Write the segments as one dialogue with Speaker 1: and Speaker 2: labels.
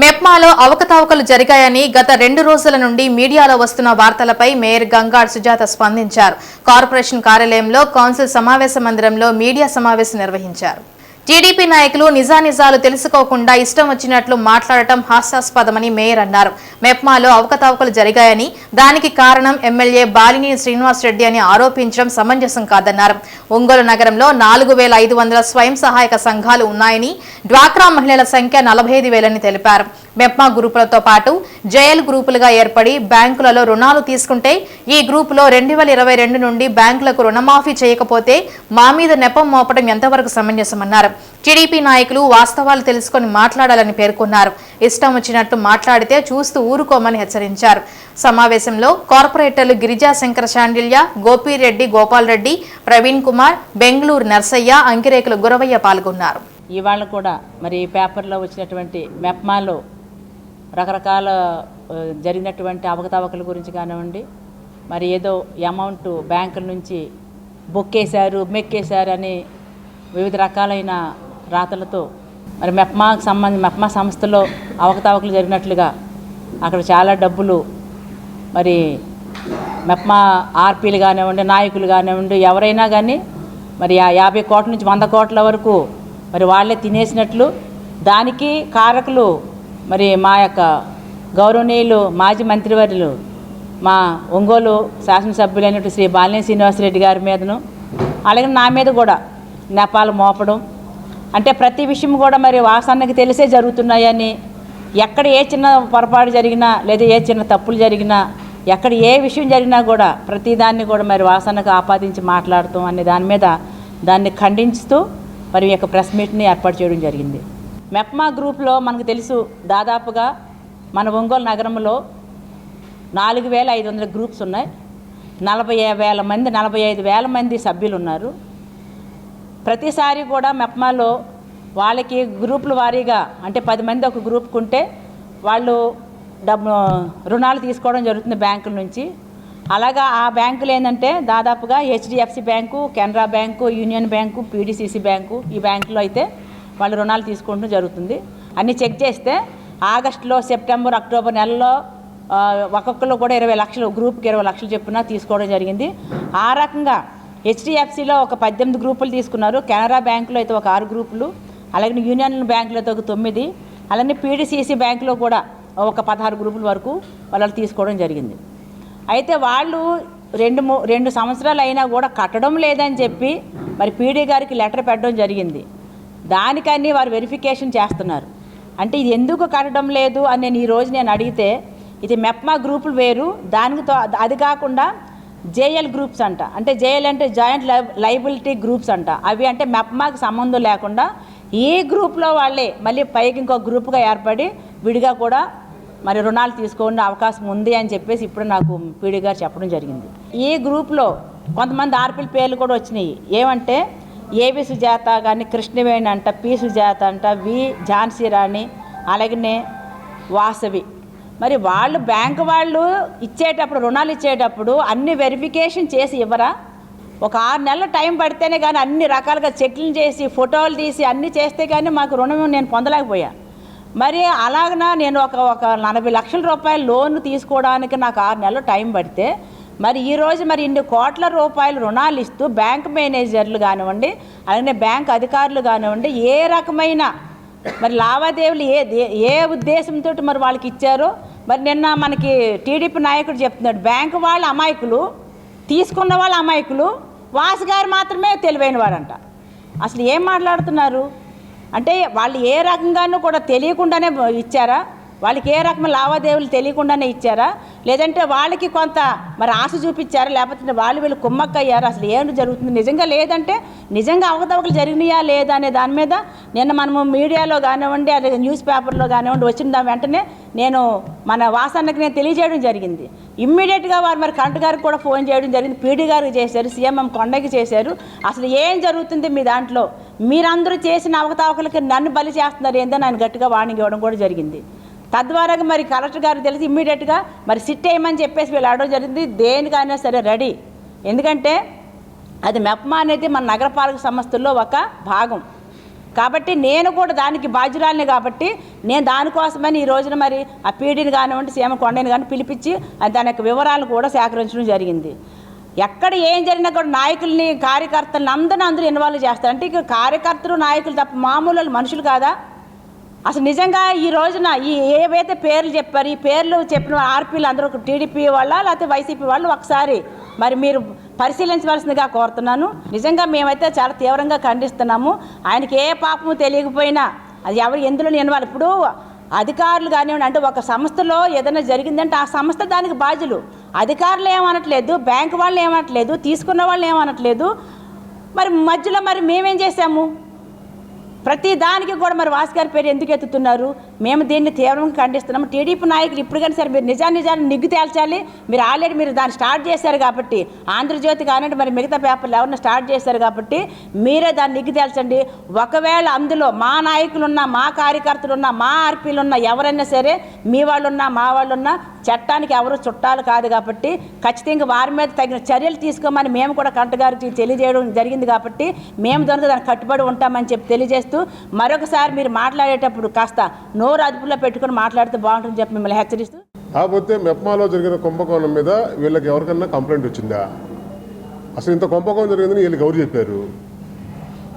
Speaker 1: మెప్మాలో అవకతవకలు జరిగాయని గత రెండు రోజుల నుండి మీడియాలో వస్తున్న వార్తలపై మేయర్ గంగాడ్ సుజాత స్పందించారు. కార్పొరేషన్ కార్యాలయంలో కౌన్సిల్ సమావేశ మందిరంలో మీడియా సమావేశం నిర్వహించారు. టీడీపీ నాయకులు నిజానిజాలు తెలుసుకోకుండా ఇష్టం వచ్చినట్లు మాట్లాడటం హాస్యాస్పదమని మేయర్ అన్నారు. మెప్మాలో అవకతవకలు జరిగాయని దానికి కారణం ఎమ్మెల్యే బాలిని శ్రీనివాస్ రెడ్డి అని ఆరోపించడం సమంజసం కాదన్నారు. ఒంగోలు నగరంలో నాలుగు వేల ఐదు వందల స్వయం సహాయక సంఘాలు ఉన్నాయని డ్వాక్రా మహిళల సంఖ్య నలభై ఐదు వేలని తెలిపారు. మెప్మా గ్రూపులతో పాటు జేఎల్ గ్రూపులుగా ఏర్పడి బ్యాంకులలో రుణాలు తీసుకుంటే ఈ గ్రూపులో రెండు వేల ఇరవై రెండు నుండి బ్యాంకులకు రుణమాఫీ చేయకపోతే మా మీద నెపం మోపడం ఎంతవరకు సమంజసమన్నారు. టీడీపీ నాయకులు వాస్తవాలు తెలుసుకొని మాట్లాడాలని పేర్కొన్నారు. ఇష్టం వచ్చినట్టు మాట్లాడితే చూస్తూ ఊరుకోమని హెచ్చరించారు. సమావేశంలో కార్పొరేటర్లు గిరిజా శంకర శాండిల్య గోపిరెడ్డి గోపాల్రెడ్డి ప్రవీణ్ కుమార్ బెంగళూరు నర్సయ్య అంకిరేకుల గురవయ్య పాల్గొన్నారు.
Speaker 2: ఇవాళ కూడా మరి పేపర్లో వచ్చినటువంటి మెప్మాలో రకరకాల జరిగినటువంటి అవకతవకల గురించి కానివ్వండి మరి ఏదో అమౌంట్ బ్యాంకుల నుంచి బొక్కేశారు మెక్కేశారు అని వివిధ రకాలైన రాతలతో మరి మెప్మాకు సంబంధించి మెప్మా సంస్థలో అవకతవకలు జరిగినట్లుగా అక్కడ చాలా డబ్బులు మరి మెప్మా ఆర్పీలు కానివ్వండి నాయకులు కానివ్వండి ఎవరైనా కానీ మరి ఆ యాభై కోట్ల నుంచి వంద కోట్ల వరకు మరి వాళ్ళే తినేసినట్లు దానికి కారకులు మరి మా యొక్క గౌరవనీయులు మాజీ మంత్రివర్యులు మా ఒంగోలు శాసనసభ్యులైనటువంటి శ్రీ బాలినేని శ్రీనివాసరెడ్డి గారి మీదను అలాగే నా మీద కూడా నెపాలు మోపడం. అంటే ప్రతి విషయం కూడా మరి వాసానికి తెలిసే జరుగుతున్నాయని ఎక్కడ ఏ చిన్న పొరపాటు జరిగినా లేదా ఏ చిన్న తప్పులు జరిగినా ఎక్కడ ఏ విషయం జరిగినా కూడా ప్రతిదాన్ని కూడా మరి వాసనకు ఆపాదించి మాట్లాడటం అనే దాని మీద దాన్ని ఖండించుతూ మరి యొక్క ప్రెస్ మీట్ని ఏర్పాటు చేయడం జరిగింది. మెప్మా గ్రూప్లో మనకు తెలుసు దాదాపుగా మన ఒంగోలు నగరంలో నాలుగు వేల ఐదు వందల గ్రూప్స్ ఉన్నాయి. నలభై వేల మంది నలభై ఐదు వేల మంది సభ్యులు ఉన్నారు ప్రతిసారి కూడా మెప్మాలో వాళ్ళకి గ్రూపుల వారీగా అంటే పది మంది ఒక గ్రూప్కి ఉంటే వాళ్ళు డబ్బు రుణాలు తీసుకోవడం జరుగుతుంది బ్యాంకుల నుంచి. అలాగా ఆ బ్యాంకులు ఏంటంటే దాదాపుగా HDFC bank Canara bank union bank PDCC bank ఈ బ్యాంకులో అయితే వాళ్ళు రుణాలు తీసుకోవడం జరుగుతుంది. అన్నీ చెక్ చేస్తే ఆగస్టులో సెప్టెంబర్ అక్టోబర్ నెలలో ఒక్కొక్కరు కూడా ఇరవై లక్షలు గ్రూప్కి ఇరవై లక్షలు చెప్పున తీసుకోవడం జరిగింది. ఆ రకంగా హెచ్డిఎఫ్సిలో ఒక పద్దెనిమిది గ్రూపులు తీసుకున్నారు. కెనరా బ్యాంకులో అయితే ఒక ఆరు గ్రూపులు అలాగే యూనియన్ బ్యాంకులో అయితే ఒక తొమ్మిది అలాగే పీడీసీసీ బ్యాంకులో కూడా ఒక పదహారు గ్రూపుల వరకు వాళ్ళు తీసుకోవడం జరిగింది. అయితే వాళ్ళు రెండు రెండు సంవత్సరాలు అయినా కూడా కట్టడం లేదని చెప్పి మరి పీడీ గారికి లెటర్ పెట్టడం జరిగింది. దానికని వారు వెరిఫికేషన్ చేస్తున్నారు. అంటే ఇది ఎందుకు కట్టడం లేదు అని నేను ఈరోజు నేను అడిగితే ఇది మెప్మా గ్రూపులు వేరు దానితో అది కాకుండా జేఎల్ గ్రూప్స్ అంట. అంటే జేఎల్ అంటే జాయింట్ లైబిలిటీ గ్రూప్స్ అంట. అవి అంటే మెప్మాకి సంబంధం లేకుండా ఈ గ్రూప్లో వాళ్ళే మళ్ళీ పైకి ఇంకో గ్రూప్గా ఏర్పడి విడిగా కూడా మరి రుణాలు తీసుకునే అవకాశం ఉంది అని చెప్పేసి ఇప్పుడు నాకు పీడి గారు చెప్పడం జరిగింది. ఈ గ్రూప్లో కొంతమంది ఆర్పిల్ పేర్లు కూడా వచ్చినాయి. ఏమంటే ఏవి సుజాత కానీ కృష్ణవేణి అంట పి సుజాత అంట వి ఝాన్సీ రాణి అలాగనే వాసవి. మరి వాళ్ళు బ్యాంకు వాళ్ళు ఇచ్చేటప్పుడు రుణాలు ఇచ్చేటప్పుడు అన్ని వెరిఫికేషన్ చేసి ఇవ్వరా? ఒక ఆరు నెలల టైం పడితేనే కానీ అన్ని రకాలుగా చెట్లు చేసి ఫోటోలు తీసి అన్నీ చేస్తే కానీ మాకు రుణం నేను పొందలేకపోయా. మరి అలాగన నేను ఒక ఒక నలభై లక్షల రూపాయలు లోన్ తీసుకోవడానికి నాకు ఆరు నెలలు టైం పడితే మరి ఈరోజు మరి ఇన్ని కోట్ల రూపాయలు రుణాలు ఇస్తూ బ్యాంక్ మేనేజర్లు కానివ్వండి అలాగే బ్యాంక్ అధికారులు కానివ్వండి ఏ రకమైన మరి లావాదేవీలు ఏ దే- ఏ ఉద్దేశంతో మరి వాళ్ళకి ఇచ్చారో మరి నిన్న మనకి టీడీపీ నాయకుడు చెప్తున్నాడు బ్యాంకు వాళ్ళ అమాయకులు తీసుకున్న వాళ్ళ అమాయకులు వాసు గారు మాత్రమే తెలివైన వారంట అసలు ఏం మాట్లాడుతున్నారు? అంటే వాళ్ళు ఏ రకంగానూ కూడా తెలియకుండానే ఇచ్చారా? వాళ్ళకి ఏ రకమైన లావాదేవీలు తెలియకుండానే ఇచ్చారా? లేదంటే వాళ్ళకి కొంత మరి ఆశ చూపించారా? లేకపోతే వాళ్ళు వీళ్ళు కుమ్మక్కయ్యారు? అసలు ఏమి జరుగుతుంది? నిజంగా లేదంటే నిజంగా అవకతవకలు జరిగినాయా లేదా అనే దాని మీద నిన్న మనము మీడియాలో కానివ్వండి అదే న్యూస్ పేపర్లో కానివ్వండి వచ్చిన దాని వెంటనే నేను మన వాసన్నకి నేను తెలియజేయడం జరిగింది. ఇమ్మీడియట్గా వారు మరి కరెంట్ గారికి కూడా ఫోన్ చేయడం జరిగింది. పీడీ గారికి చేశారు సీఎంఎం కొండకి చేశారు. అసలు ఏం జరుగుతుంది మీ దాంట్లో? మీరందరూ చేసిన అవకతవకలకి నన్ను బలి చేస్తున్నారు ఏందని ఆయన గట్టిగా వార్నింగ్ ఇవ్వడం కూడా జరిగింది. తద్వారాగా మరి కలెక్టర్ గారికి తెలిసి ఇమ్మీడియట్గా మరి సిట్ వేయమని చెప్పేసి వీళ్ళు అడగడం జరిగింది. దేనికైనా సరే రెడీ. ఎందుకంటే అది మెప్మా అనేది మన నగరపాలక సంస్థల్లో ఒక భాగం. కాబట్టి నేను కూడా దానికి బాధ్యురాలిని కాబట్టి నేను దానికోసమని ఈ రోజున మరి ఆ పీడీని కానివ్వండి సీఎం కొండని కానీ పిలిపించి దాని యొక్క వివరాలను కూడా సేకరించడం జరిగింది. ఎక్కడ ఏం జరిగినా కూడా నాయకుల్ని కార్యకర్తలను అందరిని అందరూ ఇన్వాల్వ్ చేస్తారు. అంటే ఇక కార్యకర్తలు నాయకులు తప్ప మామూలు మనుషులు కాదా? అసలు నిజంగా ఈ రోజున ఈ ఏవైతే పేర్లు చెప్పారు ఈ పేర్లు చెప్పిన ఆర్పీలు అందరూ టీడీపీ వాళ్ళ లేకపోతే వైసీపీ వాళ్ళు ఒకసారి మరి మీరు పరిశీలించవలసిందిగా కోరుతున్నాను. నిజంగా మేమైతే చాలా తీవ్రంగా ఖండిస్తున్నాము. ఆయనకి ఏ పాపము తెలియకపోయినా అది ఎవరు ఎందులో నేను ఇప్పుడు అధికారులు కానివ్వండి అంటే ఒక సంస్థలో ఏదైనా జరిగిందంటే ఆ సంస్థ దానికి బాధ్యులు. అధికారులు ఏమనట్లేదు బ్యాంకు వాళ్ళు ఏమనట్లేదు తీసుకున్న వాళ్ళు ఏమనట్లేదు. మరి మధ్యలో మరి మేమేం చేశాము? ప్రతి దానికి కూడా మరి వాసు గారి పేరు ఎందుకు ఎత్తుతున్నారు? మేము దీన్ని తీవ్రంగా ఖండిస్తున్నాము. టీడీపీ నాయకులు ఇప్పుడు కానీ సరే మీరు నిజాన్ని నిజాన్ని నిగ్గు తేల్చాలి. మీరు ఆల్రెడీ మీరు దాన్ని స్టార్ట్ చేశారు కాబట్టి ఆంధ్రజ్యోతి కానివ్వండి మరి మిగతా పేపర్లు ఎవరన్నా స్టార్ట్ చేశారు కాబట్టి మీరే దాన్ని నిగ్గు తేల్చండి. ఒకవేళ అందులో మా నాయకులున్నా మా కార్యకర్తలున్నా మా ఆర్పీలున్నా ఎవరైనా సరే మీ వాళ్ళున్నా మా వాళ్ళున్నా చట్టానికి ఎవరు చుట్టాలు కాదు కాబట్టి ఖచ్చితంగా వారి మీద తగిన చర్యలు తీసుకోమని మేము కూడా కంట గారికి తెలియజేయడం జరిగింది కాబట్టి మేము దానికి దానికి కట్టుబడి ఉంటామని చెప్పి తెలియజేస్తూ మరొకసారి మీరు మాట్లాడేటప్పుడు కాస్త నోరు అదుపులో పెట్టుకుని మాట్లాడితే బాగుంటుందని చెప్పి మిమ్మల్ని హెచ్చరిస్తూ
Speaker 3: కాకపోతే మెప్మాలో జరిగిన కుంభకోణం మీద వీళ్ళకి ఎవరికన్నా కంప్లైంట్ వచ్చిందా? అసలు ఇంత కుంభకోణం జరిగిందని వీళ్ళకి ఎవరు చెప్పారు?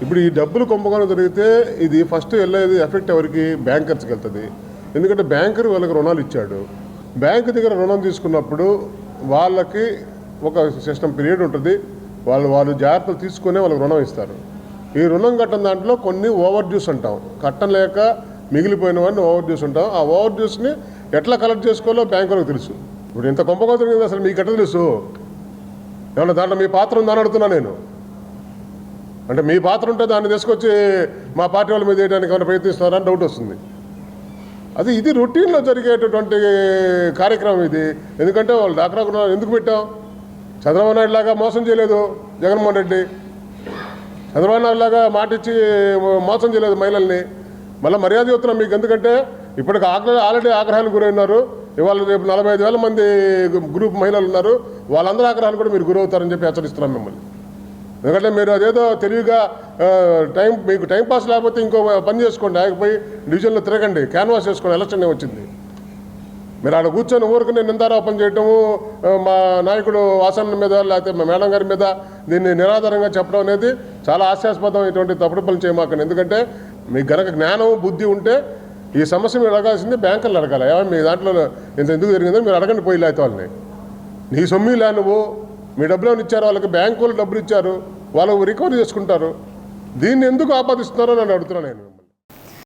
Speaker 3: ఇప్పుడు ఈ డబ్బులు కుంభకోణం జరిగితే ఇది ఫస్ట్ వెళ్ళేది ఎఫెక్ట్ ఎవరికి? బ్యాంకర్స్కి వెళ్తుంది. ఎందుకంటే బ్యాంకర్ వాళ్ళకి రుణాలు ఇచ్చాడు. బ్యాంకు దగ్గర రుణం తీసుకున్నప్పుడు వాళ్ళకి ఒక సిస్టమ్ పీరియడ్ ఉంటుంది. వాళ్ళు వాళ్ళు జాగ్రత్తలు తీసుకునే వాళ్ళకి రుణం ఇస్తారు. ఈ రుణం కట్టని దాంట్లో కొన్ని ఓవర్ డ్యూస్ అంటాం. కట్టలేక మిగిలిపోయినవన్నీ ఓవర్ డ్యూస్ ఉంటాం ఆ ఓవర్ డ్యూస్ని ఎట్లా కలెక్ట్ చేసుకోవాలో బ్యాంకులకు తెలుసు. ఇప్పుడు ఇంత కుంభకోణం తిరిగింది అసలు మీకు ఎట్లా తెలుసు? ఏమన్నా దాంట్లో మీ పాత్ర ఉందని అడుగుతున్నా నేను. అంటే మీ పాత్ర ఉంటే దాన్ని తీసుకొచ్చి మా పార్టీ వాళ్ళ మీద వేయడానికి ఏమైనా ప్రయత్నిస్తున్నారని డౌట్ వస్తుంది. అది ఇది రొటీన్లో జరిగేటటువంటి కార్యక్రమం ఇది. ఎందుకంటే వాళ్ళు డాక్రా ఎందుకు పెట్టాం? చంద్రబాబు నాయుడు లాగా మోసం చేయలేదు జగన్మోహన్ రెడ్డి. చంద్రబాబు నాయుడు లాగా మాట ఇచ్చి మోసం చేయలేదు మహిళల్ని. మళ్ళీ మర్యాద చెప్తున్నాం మీకు ఎందుకంటే ఇప్పటికి ఆగ్రహ ఆల్రెడీ ఆగ్రహానికి గురైనారు. ఇవాళ రేపు నలభై ఐదు వేల మంది గ్రూప్ మహిళలు ఉన్నారు. వాళ్ళందరూ ఆగ్రహాలు కూడా మీరు గురవుతారని చెప్పి హెచ్చరిస్తున్నాం మిమ్మల్ని. ఎందుకంటే మీరు అదేదో తెలివిగా టైం మీకు టైం పాస్ లేకపోతే ఇంకో పని చేసుకోండి ఆగిపోయి డివిజన్లో తిరగండి క్యాన్వాస్ చేసుకోండి ఎలక్షన్ వచ్చింది. మీరు ఆడ కూర్చొని ఊరికి నిందారోపణ చేయటము మా నాయకుడు వాసన మీద లేకపోతే మా మేడం గారి మీద దీన్ని నిరాధారంగా చెప్పడం అనేది చాలా హాస్యాస్పదం ఇటువంటి తప్పుడు పనులు చేయమాకండి. ఎందుకంటే మీకు గనక జ్ఞానం బుద్ధి ఉంటే ఈ సమస్య మీరు అడగాల్సింది బ్యాంకులు అడగాలి. ఏమన్నా మీ దాంట్లో ఇంత ఎందుకు జరిగిందో మీరు అడగండి పోయి లేకపోతే వాళ్ళని. నీ సొమ్మి లే నువ్వు మీ డబ్బులు ఏమైనా ఇచ్చారు? వాళ్ళకి బ్యాంకు వాళ్ళు డబ్బులు ఇచ్చారు. వాళ్ళు రికవరీ చేసుకుంటారు. దీన్ని ఎందుకు ఆపాదిస్తున్నారో నన్ను అడుగుతున్నాను నేను.